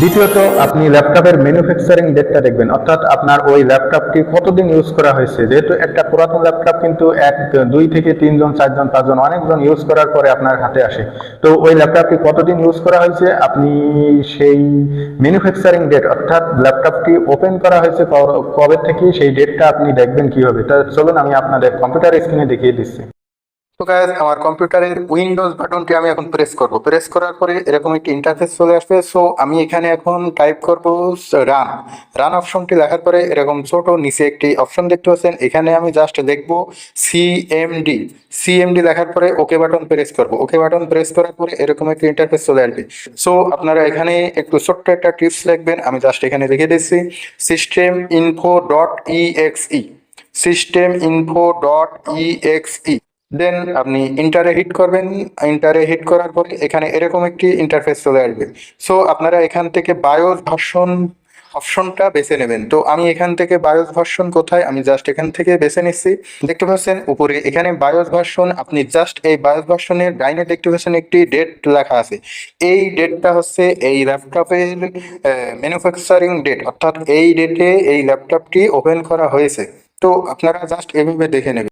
দ্বিতীয়ত, আপনি ল্যাপটপের ম্যানুফ্যাকচারিং ডেটটা দেখবেন। অর্থাৎ আপনার ওই ল্যাপটপটি কতদিন ইউজ করা হয়েছে? যেহেতু একটা পুরাতন ল্যাপটপ কিন্তু এক, দুই থেকে তিনজন, চারজন, পাঁচজন, অনেকজন ইউজ করার পরে আপনার হাতে আসে। তো ওই ল্যাপটপটি কতদিন ইউজ করা হয়েছে? আপনি সেই ম্যানুফ্যাকচারিং ডেট অর্থাৎ ল্যাপটপটি ওপেন করা হয়েছে কবে থেকে, সেই ডেটটা আপনি দেখবেন কীভাবে। তা চলুন, আমি আপনাদের কম্পিউটার স্ক্রিনে দেখিয়ে দিচ্ছি। তো গাইজ আমার কম্পিউটারের উইন্ডোজ বাটনটি আমি এখন প্রেস করব। প্রেস করার পরে এরকম একটি ইন্টারফেস চলে আসবে। সো আমি এখানে এখন টাইপ করব রান রান অপশনটি লেখার পরে এরকম ছোট নিচে একটি অপশন দেখতে পাচ্ছেন। এখানে আমি জাস্ট লিখব সিএমডি সিএমডি লেখার পরে ওকে বাটন প্রেস করব। ওকে বাটন প্রেস করার পরে এরকম একটি ইন্টারফেস চলে আসবে। সো আপনারা এখানে একটু ছোট্ট একটা টিপস লিখবেন। আমি জাস্ট এখানে লিখে দিচ্ছি। System info dot EXE system info dot EXE then আপনি ইন্টারে হিট করবেন। ইন্টারে হিট করার পরে এখানে এরকম একটি ইন্টারফেস চলে আসবে। সো আপনারা এখান থেকে বায়োস ভার্সন অপশনটা বেছে নেবেন। তো আমি এখান থেকে বায়োস ভার্সন কোথায়? আমি জাস্ট এখান থেকে বেছে নিচ্ছি। দেখতে পাচ্ছেন, উপরে এখানে বায়োস ভার্সন আপনি জাস্ট এই বায়োস ভার্সনের ডাইনে দেখতে পাচ্ছেন একটি ডেট লেখা আছে। এই ডেটটা হচ্ছে এই ল্যাপটপের ম্যানুফ্যাকচারিং ডেট অর্থাৎ এই ডেটে এই ল্যাপটপটি ওপেন করা হয়েছে। তো আপনারা জাস্ট এভাবে দেখে নেবেন।